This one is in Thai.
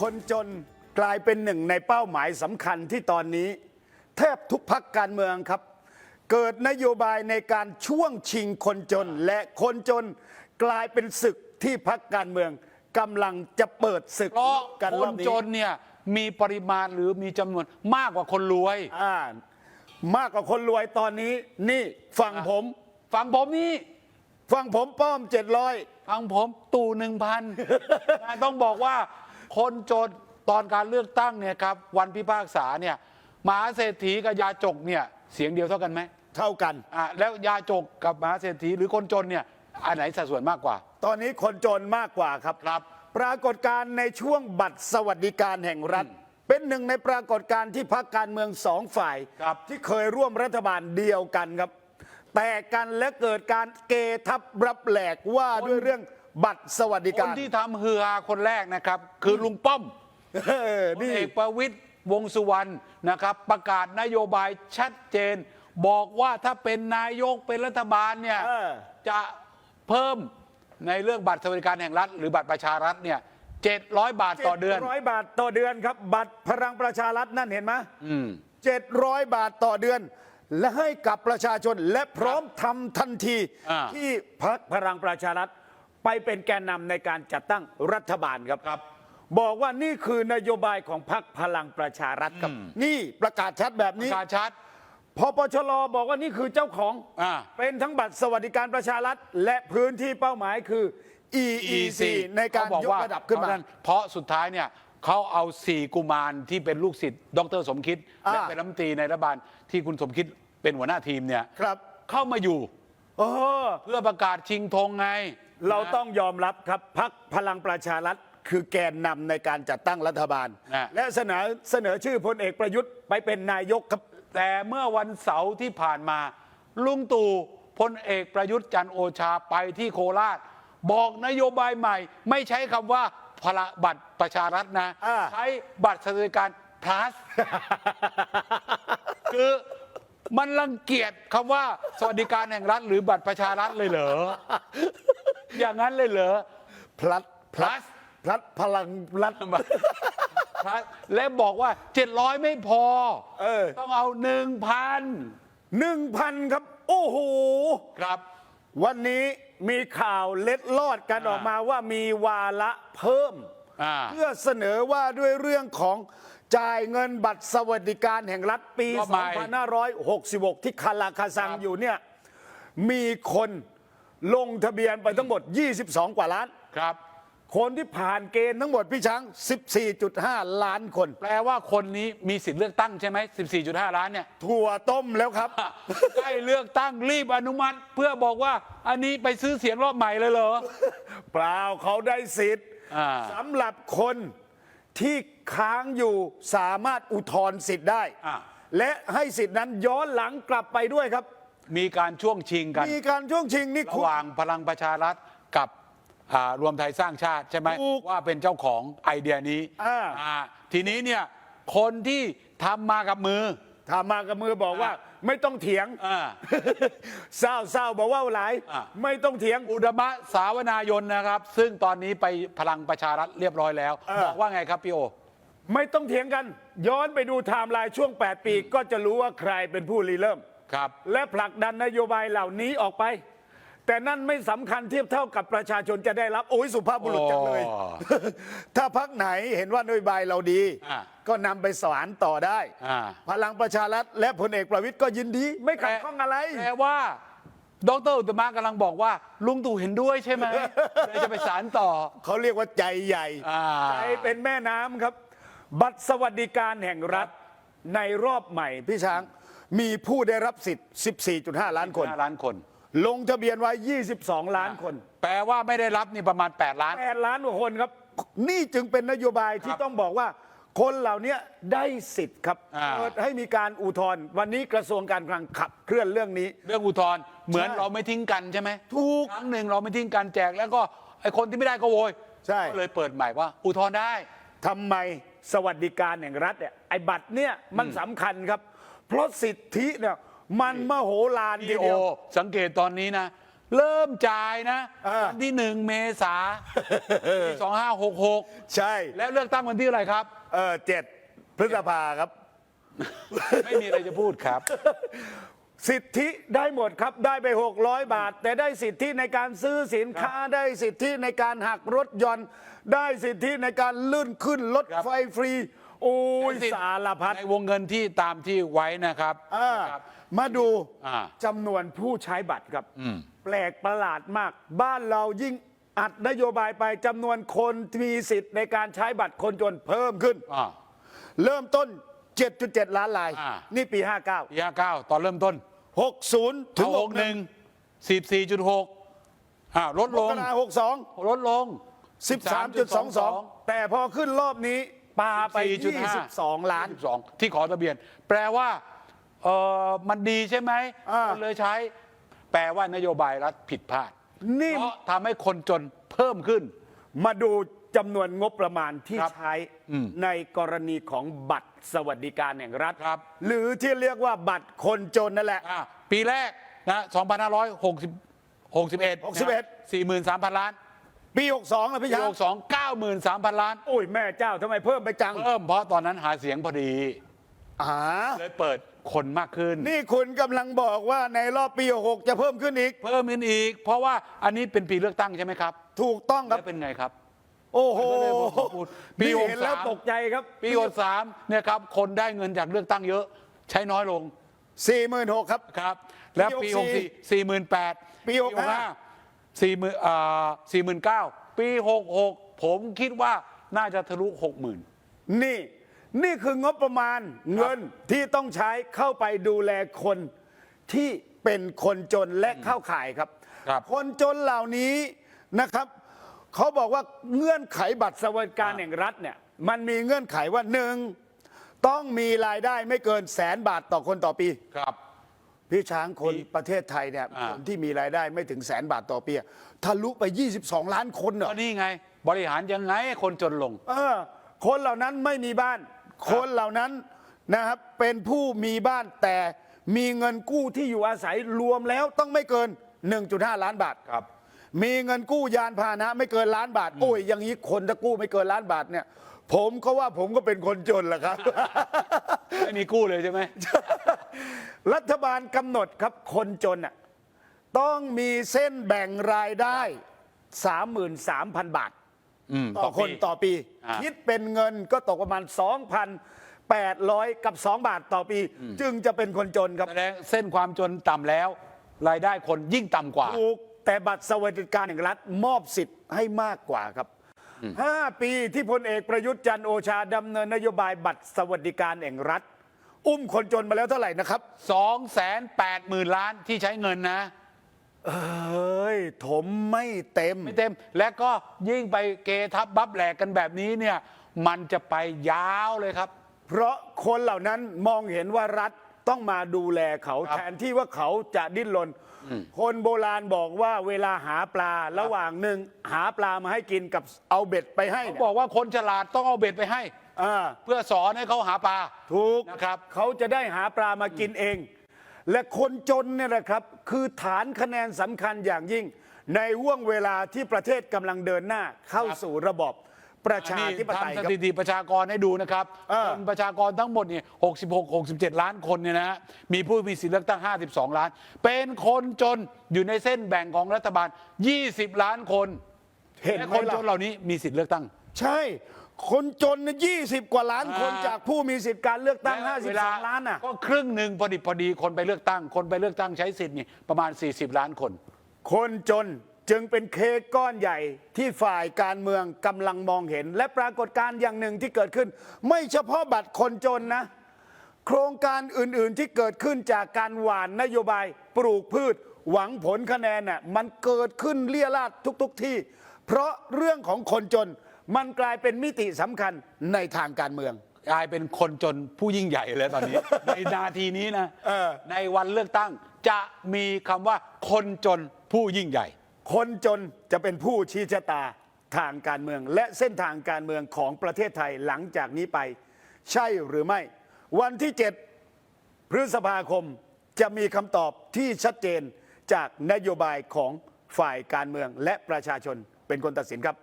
คนจนกลายเป็นหนึ่งในเป้าหมายสำคัญที่ตอนนี้ แทบทุกพักการเมืองครับ เกิดนโยบายในการช่วงชิงคนจนและคนจนกลายเป็นศึกที่พักการเมืองกำลังจะเปิดศึกเพราะกันครนอบนี้ จนเนี่ยมีปริมาณหรือมีจำนวนมากกว่าคนรวย อ่ามากกว่าคนรวยตอนนี้ นี่ฝั่งผม ฟังผมนี่ ฝั่งผมป้อมเจ็ดร้อยฟังผมตู่หนึ่งพัน ต้องบอกว่า คนจนตอนการเลือกตั้งเนี่ยครับวันพิพากษาเนี่ยมหาเศรษฐีกับยาจกเนี่ยเสียงเดียวเท่ากันไหมเท่ากัน อะแล้วยาจกกับมหาเศรษฐีหรือคนจนเนี่ยอันไหนสัดส่วนมากกว่า ตอนนี้คนจนมากกว่าครับ ครับ ปรากฏการณ์ในช่วงบัตรสวัสดิการแห่งรัฐ เป็นหนึ่งในปรากฏการณ์ที่พักการเมืองสองฝ่าย ครับ ที่เคยร่วมรัฐบาลเดียวกันครับ แต่กันและเกิดการเกทับรับแหลกว่าด้วยเรื่อง บัตรสวัสดิคกานรที่ทำฮือฮาคนแรกนะครับ คือลุงป้อมเออพลนี่เอกประวิตยวงษ์สุวรรณนะครับ ประกาศนโยบายชัดเจน บอกว่าถ้าเป็นนายกเป็นรัฐบาลเนี่ย เออ จะเพิ่มในเรื่องบัตรสวัสดิการแห่งรัฐ หรือบัตรประชารัฐเนี่ย700 บาทต่อเดือน ร้อยบาทต่อเดือนครับ บัตรพลังประชารัฐนั่นเห็นไหมอืม เจ็ดร้อยบาทต่อเดือน และให้กับประชาชนและพร้อมทำทันทีอ่า ที่พักพลังประชารัฐ ไปเป็นแกนนำในการจัดตั้งรัฐบาลครับครับ บอกว่านี่คือนโยบายของพรรคพลังประชารัฐครับ นี่ประกาศชัดแบบประนี้ชาชัด พปชรบอกว่านี่คือเจ้าของ อ่าเป็นทั้งบัตรสวัสดิการประชารัฐ และพื้นที่เป้าหมายคือ EEC ในการเขบอกยกว่าระดับขึ้นมาเพระฉะเพราะสุดท้ายเนี่ยเขาเอาสี่กุมารที่เป็นลูกศิษย์ดรสมคิด อ่า และเป็นรัฐมนตรีในรัฐบาลที่คุณสมคิดเป็นหัวหน้าทีมเนี่ยครับเข้ามาอยู่โอ้เพื่อประกาศชิงธงไง เรานะต้องยอมรับครับพักพลังประชารัฐคือแกนนำในการจัดตั้งรัฐบาล อะ และเสนอเสนอชื่อพลเอกประยุทธ์ไปเป็นนายกครับ แต่เมื่อวันเสาร์ที่ผ่านมา ลุงตู่พลเอกประยุทธ์จันทร์โอชาไปที่โคราช บอกนโยบายใหม่ ไม่ใช้คำว่าพละบัตรประชารัฐนะ อ่า ใช้บัตรสวัสดิการ plus คือมันรังเกียจคำว่าสวัสดิการแห่งรัฐหรือบัตรประชารัฐเลยเหรอ อย่างนั้นเลยเหรอ พลัดพลัด Plus พลัดพลังรัฐ plus และบอกว่า 700 ไม่พอ เออ ต้องเอา 1,000 หนึ่งพันครับ โอ้โห ครับ วันนี้มีข่าวเล็ดลอดกันอ่าออกมาว่ามีวาระเพิ่ม อ่า เพื่อเสนอว่าด้วยเรื่องของจ่ายเงินบัตรสวัสดิการแห่งรัฐปี รอบใหม่2566 ที่คาราคาซังครับอยู่เนี่ย มีคน ลงทะเบียนไปทั้งหมด 22 กว่าล้าน ครับ คนที่ผ่านเกณฑ์ทั้งหมดพี่ช้าง 14.5 ล้านคน แปลว่าคนนี้มีสิทธิ์เลือกตั้งใช่ไหม14.5 ล้านเนี่ย ถั่วต้มแล้วครับ ใกล้เลือกตั้งรีบอนุมัติ เพื่อบอกว่าอันนี้ไปซื้อเสียงรอบใหม่เลยเหรอ เปล่าเขาได้สิทธิ์อ่า สำหรับคนที่ค้างอยู่สามารถอุทธรณ์สิทธิ์ได้ อ่าและให้สิทธินั้นย้อนหลังกลับไปด้วยครับ มีการช่วงชิงกัน มีการช่วงชิงนี่ระคุณ หว่างพลังประชารัฐกับอ่ารวมไทยสร้างชาติใช่ไหมถูกว่าเป็นเจ้าของไอเดียนี้อ่า อ่าทีนี้เนี่ยคนที่ทำมากับมือ ถามมากับมือบอกว่าไม่ต้องเถียงอ่า เศร้าเศร้าบอกว่าหลายอ่าไม่ต้องเถียง อุดมะสาวนายนนะครับ ซึ่งตอนนี้ไปพลังประชารัฐเรียบร้อยแล้วเออ บอกว่าไงครับพี่โอ ไม่ต้องเถียงกัน ย้อนไปดูไทม์ไลน์ช่วง 8 ปีก็จะรู้ว่าใครเป็นผู้ริเริ่ม ครับ และผลักดันนโยบายเหล่านี้ออกไป แต่นั่นไม่สำคัญเทียบเท่ากับประชาชนจะได้รับโอ้ยสุภาพบุรุษจังเลยโอ้ถ้าพักไหนเห็นว่านโยบายเราดี อ่าก็นำไปสารต่อได้ อ่าพลังประชารัฐและพลเอกประวิตยก็ยินดี ไม่ขัดข้องอะไร แปลว่า ดรอุตมะกำลังบอกว่า ลุงตู่เห็นด้วยใช่ไหมเลยจะไปสารต่อเขาเรียกว่าใจใหญ่ อ่า ใจเป็นแม่น้ำครับ บัตรสวัสดิการแห่งรัฐในรอบใหม่พี่ช้าง มีผู้ได้รับสิทธิ์ 14.5 ล้านคน ห้าล้านคน ลงทะเบียนไว้ 22 ล้านคน แปลว่าไม่ได้รับนี่ประมาณ 8 ล้าน 8 ล้านกว่าคนครับ นี่จึงเป็นนโยบายที่ครับต้องบอกว่า คนเหล่านี้ได้สิทธิ์ครับอ่า เปิดให้มีการอุทธรณ์วันนี้กระทรวงการคลังขับเคลื่อนเรื่องนี้ เรื่องอุทธรณ์เหมือนใช่เราไม่ทิ้งกันใช่ไหมถูกครั้งหนึ่งเราไม่ทิ้งกันแจกแล้วก็ไอคนที่ไม่ได้ก็โวยใช่ ก็เลยเปิดใหม่ว่า อุทธรณ์ได้ ทำไมสวัสดิการแห่งรัฐเนี่ยไอ้บัตรเนี่ยมันสำคัญครับ เพราะสิทธิเนี่ยมันมโหฬารทีพี่โอเดียว สังเกตตอนนี้นะ เริ่มจ่ายนะเออวันที่หนึ่งเมษาปีสองห้าหกหกใช่แล้วเลือกตั้งวันที่อะไรครับ เออเจ็ดพฤษภาครับ ไม่มีอะไรจะพูดครับ สิทธิได้หมดครับได้ไป 600 บาท แต่ได้สิทธิในการซื้อสินค้าได้สิทธิในการหักรถยนต์ ได้สิทธิในการลื่นขึ้นรถครับ ไฟฟรี โอ้ยสารพัดในวงเงินที่ตามที่ไว้นะครับอ่านะครับ มาดูอ่า จำนวนผู้ใช้บัตรครับ อืม แปลกประหลาดมาก บ้านเรายิ่งอัดนโยบายไปจำนวนคนมีสิทธิ์ในการใช้บัตรคนจนเพิ่มขึ้น อ่า เริ่มต้น 7.7 ล้านลาย อ่า นี่ปี ปีห้าเก้าตอนเริ่มต้น59 60 ถึงหกหนึ่งสิบสี่จุดหกอ่าลดมลกงรา62 ลดลง 13.22 แต่พอขึ้นรอบนี้ ปาไป4.5 22 ล้าน22ที่ขอทะเบียน แปลว่าเออมันดีใช่ไหมอ่า คนเลยใช้ แปลว่านโยบายรัฐผิดพลาดนี่เพราะทำให้คนจนเพิ่มขึ้น มาดูจำนวนงบประมาณที่ครับใช้อืมในกรณีของบัตรสวัสดิการแห่งรัฐ ครับ หรือที่เรียกว่าบัตรคนจนนั่นแหละ อ่าปีแรกนะ2560 61 61 43,000 ล้าน ปี 62นะพี่ปีช้าง62 93,000ล้านโอ้ยแม่เจ้าทำไมเพิ่มไปจังเพิ่มเพราะตอนนั้นหาเสียงพอดี อ่าเลยเปิดคนมากขึ้น นี่คุณกำลังบอกว่าในรอบปี 66 จะเพิ่มขึ้นอีก เพิ่มขึ้นอีก เพราะว่าอันนี้เป็นปีเลือกตั้งใช่ไหมครับถูกต้องครับ แล้วเป็นไงครับ โอ้โหก็เลยผมพูดปีนี่เห็นแล้ว63 ตกใจครับปี63เนี่ยครับคนได้เงินจากเลือกตั้งเยอะ ใช้น้อยลง46,000ครับ ครับ แล้วปีปี64 48ปี65 40,000อ่า49,000ปี66ผมคิดว่าน่าจะทะลุ60,000นี่ นี่คืองบประมาณเงินที่ต้องใช้เข้าไปดูแลคนที่เป็นคนจนและเข้าข่ายครับ ครับคนจนเหล่านี้นะครับ เขาบอกว่าเงื่อนไขบัตรสวัสดิการแห่งรัฐเนี่ยมันมีเงื่อนไขว่าหนึ่งต้องมีรายได้ไม่เกินแสนบาทต่อคนต่อปี ครับ พี่ช้างคนมีประเทศไทยเนี่ยอ่า คนที่มีรายได้ไม่ถึงแสนบาทต่อปีอะทะลุไป 22 ล้านคนเหรอ ก็นี่ไง บริหารยังไงให้คนจนลง เออคนเหล่านั้นไม่มีบ้าน คนเหล่านั้นนะครับเป็นผู้มีบ้านแต่มีเงินกู้ที่อยู่อาศัยรวมแล้วต้องไม่เกิน 1.5 ล้านบาทครับ มีเงินกู้ยานพาหนะไม่เกินล้านบาทโอ้ยอย่างนี้คนถ้ากู้ไม่เกินล้านบาทเนี่ยผมก็ว่าผมก็เป็นคนจนแหละครับ ไม่มีกู้เลยใช่ไหม รัฐบาลกำหนดครับคนจนอะต้องมีเส้นแบ่งรายได้ 33,000 บาท อืมต่อคนปีต่อปี อ่า คิดเป็นเงินก็ตกประมาณ 2,800 กับ 2 บาทต่อปี จึงจะเป็นคนจนครับ แสดงเส้นความจนต่ำแล้ว รายได้คนยิ่งต่ำกว่า ถูกแต่บัตรสวัสดิการแห่งรัฐมอบสิทธิ์ให้มากกว่าครับ 5 ปีที่พลเอกประยุทธ์จันทร์โอชาดำเนินนโยบายบัตรสวัสดิการแห่งรัฐ อุ้มคนจนมาแล้วเท่าไหร่นะครับ 2 8 0 0 0 0 ล้านที่ใช้เงินนะ เอ้ยถมไม่เต็ม ไม่เต็ม และก็ยิ่งไปเกทับบับแหลกกันแบบนี้เนี่ย มันจะไปยาวเลยครับ เพราะคนเหล่านั้นมองเห็นว่ารัฐต้องมาดูแลเขาครับแทนที่ว่าเขาจะดิ้นรน คนโบราณบอกว่าเวลาหาปลาระหว่างหนึ่งหาปลามาให้กินกับเอาเบ็ดไปให้เขาเนี่ยบอกว่าคนฉลาดต้องเอาเบ็ดไปให้อ่าเพื่อสอนให้เขาหาปลาถูกนะครับเขาจะได้หาปลามากินเอง และคนจนเนี่ยนะครับ คือฐานคะแนนสำคัญอย่างยิ่ง ในห่วงเวลาที่ประเทศกำลังเดินหน้าเข้าสู่ระบอบ ประชาธิปไตยทำคสรับ ถิติประชากรให้ดูนะครับเออ คนประชากรทั้งหมดเนี่ย66 67 ล้านคนเนี่ยนะฮะมีผู้มีสิทธิเลือกตั้ง 52 ล้าน เป็นคนจนอยู่ในเส้นแบ่งของรัฐบาล 20 ล้านคนเห็นและไหมคนจล่ะนเหล่านี้มีสิทธิเลือกตั้ง ใช่ คนจนเนี่ยยี่สิบกว่าล้านคนอ่า จากผู้มีสิทธิการเลือกตั้ง และเวล52 ล้านน่ะ ก็ครึ่งหนึ่งพอดีพอดีคนไปเลือกตั้ง คนไปเลือกตั้งใช้สิทธิ์นี่ประมาณ 40 ล้านคน คนจน จึงเป็นเค้กก้อนใหญ่ที่ฝ่ายการเมืองกำลังมองเห็น และปรากฏการณ์อย่างหนึ่งที่เกิดขึ้น ไม่เฉพาะบัตรคนจนนะ โครงการอื่นๆที่เกิดขึ้นจากการหว่านนโยบายปลูกพืช หวังผลคะแนนน่ะมันเกิดขึ้นเลี่ยราดทุกๆที่ เพราะเรื่องของคนจนมันกลายเป็นมิติสำคัญในทางการเมือง กลายเป็นคนจนผู้ยิ่งใหญ่เลยตอนนี้ ในนาทีนี้นะเออในวันเลือกตั้งจะมีคำว่าคนจนผู้ยิ่งใหญ่ คนจนจะเป็นผู้ชี้ชะตาทางการเมือง และเส้นทางการเมืองของประเทศไทยหลังจากนี้ไป ใช่หรือไม่ วันที่ 7 พฤษภาคมจะมีคำตอบที่ชัดเจนจากนโยบายของฝ่ายการเมืองและประชาชนเป็นคนตัดสินครับ